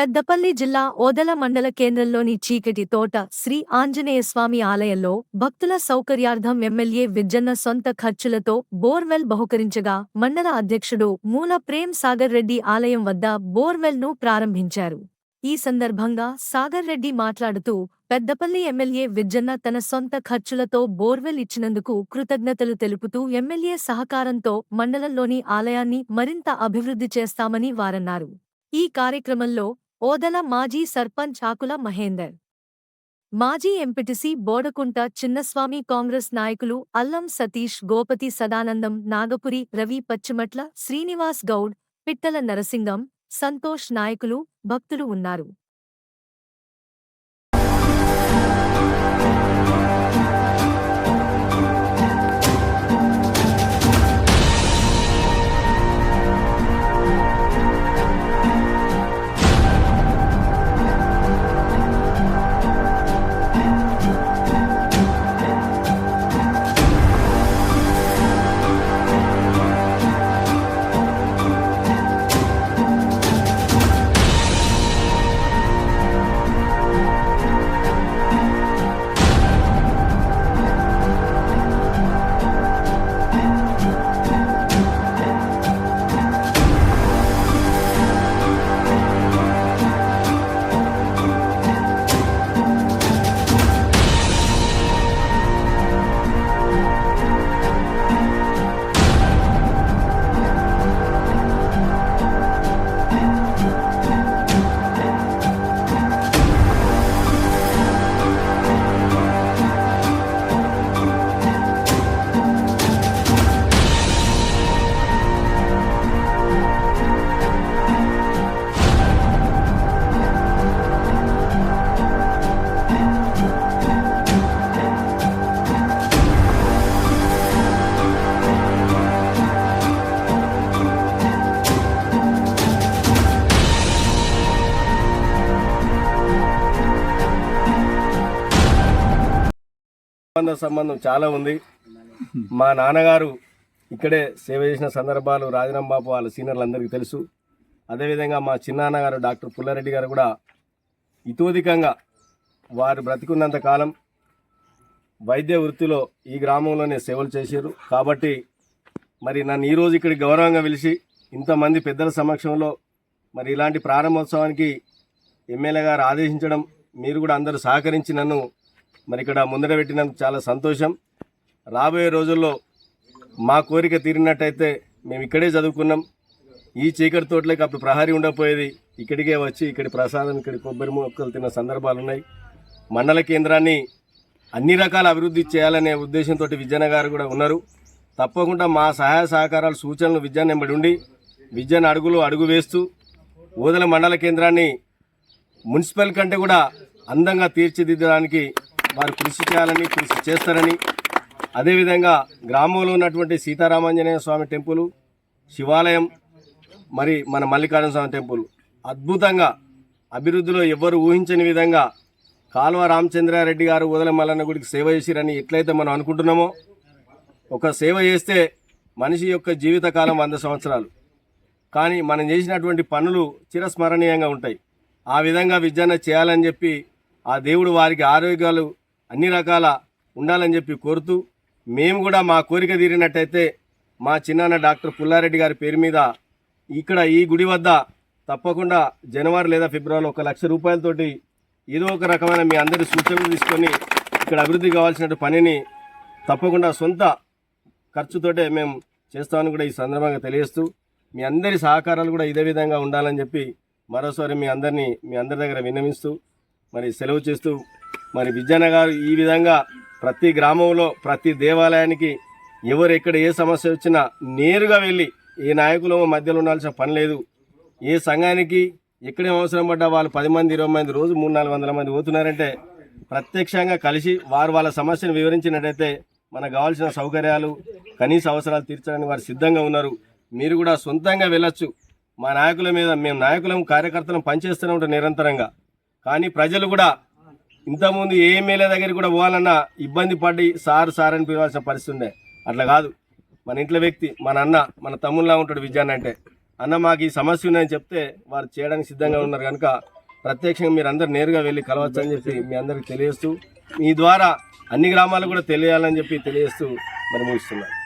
పెద్దపల్లి జిల్లా ఓదల మండల కేంద్రంలోని చీకటి తోట శ్రీ ఆంజనేయస్వామి ఆలయంలో భక్తుల సౌకర్యార్థం ఎమ్మెల్యే విజ్జన్న సొంత ఖర్చులతో బోర్వెల్ బహుకరించగా మండల అధ్యక్షుడు మూల ప్రేమ్ సాగర్ రెడ్డి ఆలయం వద్ద బోర్వెల్ను ప్రారంభించారు. ఈ సందర్భంగా సాగర్ రెడ్డి మాట్లాడుతూ పెద్దపల్లి ఎమ్మెల్యే విజ్జన్న తన సొంత ఖర్చులతో బోర్వెల్ ఇచ్చినందుకు కృతజ్ఞతలు తెలుపుతూ ఎమ్మెల్యే సహకారంతో మండలంలోని ఆలయాన్ని మరింత అభివృద్ధి చేస్తామని వారన్నారు. ఈ కార్యక్రమంలో ఓదల మాజీ సర్పంచ్ ఆకుల మహేందర్. మాజీ ఎంపిటిసి బోడకుంట చిన్నస్వామి కాంగ్రెస్ నాయకులు అల్లం సతీష్ గోపతి సదానందం నాగపురి రవి పచ్చిమట్ల శ్రీనివాస్ గౌడ్ పిట్టల నరసింగం సంతోష్ నాయకులు భక్తులు ఉన్నారు. సంబంధ సంబంధం చాలా ఉంది. మా నాన్నగారు ఇక్కడే సేవ చేసిన సందర్భాలు రాజరాం బాబు వాళ్ళ సీనియర్లు అందరికీ తెలుసు. అదేవిధంగా మా చిన్నాన్నగారు డాక్టర్ పుల్లారెడ్డి గారు కూడా ఇతోధికంగా వారు బ్రతికున్నంత కాలం వైద్య వృత్తిలో ఈ గ్రామంలోనే సేవలు చేశారు. కాబట్టి మరి నన్ను ఈరోజు ఇక్కడ గౌరవంగా పిలిచి ఇంతమంది పెద్దల సమక్షంలో మరి ఇలాంటి ప్రారంభోత్సవానికి ఎమ్మెల్యే గారు ఆదేశించడం మీరు కూడా అందరూ సహకరించి నన్ను మరి ఇక్కడ ముందర పెట్టినందుకు చాలా సంతోషం. రాబోయే రోజుల్లో మా కోరిక తీరినట్టయితే మేము ఇక్కడే చదువుకున్నాం. ఈ చీకటి తోటలోకి అప్పుడు ప్రహరీ ఉండకపోయేది ఇక్కడికే వచ్చి ఇక్కడి ప్రసాదం ఇక్కడ కొబ్బరి మొక్కలు తిన్న సందర్భాలు ఉన్నాయి మండల కేంద్రాన్ని అన్ని రకాల అభివృద్ధి చేయాలనే ఉద్దేశంతో విజయన గారు కూడా ఉన్నారు. తప్పకుండా మా సహాయ సహకారాలు సూచనలు విద్యాన్ని ఉండి విద్యను అడుగులు అడుగు వేస్తూ ఓదల మండల కేంద్రాన్ని మున్సిపల్ కంటే కూడా అందంగా తీర్చిదిద్దడానికి వారు కృషి చేయాలని కృషి చేస్తారని. అదేవిధంగా గ్రామంలో ఉన్నటువంటి సీతారామాంజనేయ స్వామి టెంపుల్ శివాలయం మరి మన మల్లికార్జున స్వామి టెంపుల్. అద్భుతంగా అభివృద్ధిలో ఎవ్వరు ఊహించని విధంగా కాల్వ రామచంద్రారెడ్డి గారు ఓదల మల్లన్న గుడికి సేవ చేసిరని ఎట్లయితే మనం అనుకుంటున్నామో ఒక సేవ చేస్తే మనిషి యొక్క జీవితకాలం వంద సంవత్సరాలు. కానీ మనం చేసినటువంటి పనులు చిరస్మరణీయంగా ఉంటాయి. ఆ విధంగా విద్యను చేయాలని చెప్పి ఆ దేవుడు వారికి ఆరోగ్యాలు అన్ని రకాల ఉండాలని చెప్పి కోరుతూ మేము కూడా మా కోరిక తీరినట్టయితే మా చిన్నాన్న డాక్టర్ పుల్లారెడ్డి గారి పేరు మీద ఇక్కడ ఈ గుడి వద్ద తప్పకుండా జనవరి లేదా ఫిబ్రవరి ఒక లక్ష రూపాయలతోటి ఏదో ఒక రకమైన మీ అందరి సూచనలు తీసుకొని ఇక్కడ అభివృద్ధి కావాల్సిన పనిని తప్పకుండా సొంత ఖర్చుతోటే మేము చేస్తామని కూడా ఈ సందర్భంగా తెలియజేస్తూ మీ అందరి సహకారాలు కూడా ఇదే విధంగా ఉండాలని చెప్పి మరోసారి మీ అందరినీ మీ అందరి దగ్గర విన్నవిస్తూ మరి సెలవు చేస్తూ మరి విద్యాన గారు ఈ విధంగా ప్రతి గ్రామంలో ప్రతి దేవాలయానికి ఎవరు ఎక్కడ ఏ సమస్య వచ్చినా నేరుగా వెళ్ళి ఏ నాయకులు మధ్యలో ఉండాల్సిన పని లేదు. ఏ సంఘానికి ఎక్కడేం అవసరం పడ్డా వాళ్ళు పది మంది ఇరవై మంది రోజు మూడు నాలుగు వందల మంది పోతున్నారంటే ప్రత్యక్షంగా కలిసి వారు వాళ్ళ సమస్యను వివరించినట్టయితే మనకు కావాల్సిన సౌకర్యాలు కనీస అవసరాలు తీర్చడానికి వారు సిద్ధంగా ఉన్నారు. మీరు కూడా సొంతంగా వెళ్ళొచ్చు. మా నాయకుల మీద మేము నాయకులం కార్యకర్తలం పనిచేస్తూనే ఉంటాం నిరంతరంగా. కానీ ప్రజలు కూడా ఇంతకుముందు ఏ ఎమ్మెల్యే దగ్గరికి కూడా పోవాలన్నా ఇబ్బంది పడి సార్ సార్ అని పిలవాల్సిన పరిస్థితి ఉండే. అట్లా కాదు. మన ఇంట్లో వ్యక్తి మన అన్న మన తమ్ముళ్ళ ఉంటాడు విద్యాన్ని అంటే. అన్న మాకు ఈ సమస్య ఉందని చెప్తే వారు చేయడానికి సిద్ధంగా ఉన్నారు కనుక ప్రత్యక్షంగా మీరు అందరు నేరుగా వెళ్ళి కలవచ్చు అని చెప్పి మీ అందరికి తెలియజేస్తూ మీ ద్వారా అన్ని గ్రామాలకు కూడా తెలియాలని చెప్పి తెలియజేస్తూ మరి ముగిస్తున్నాను.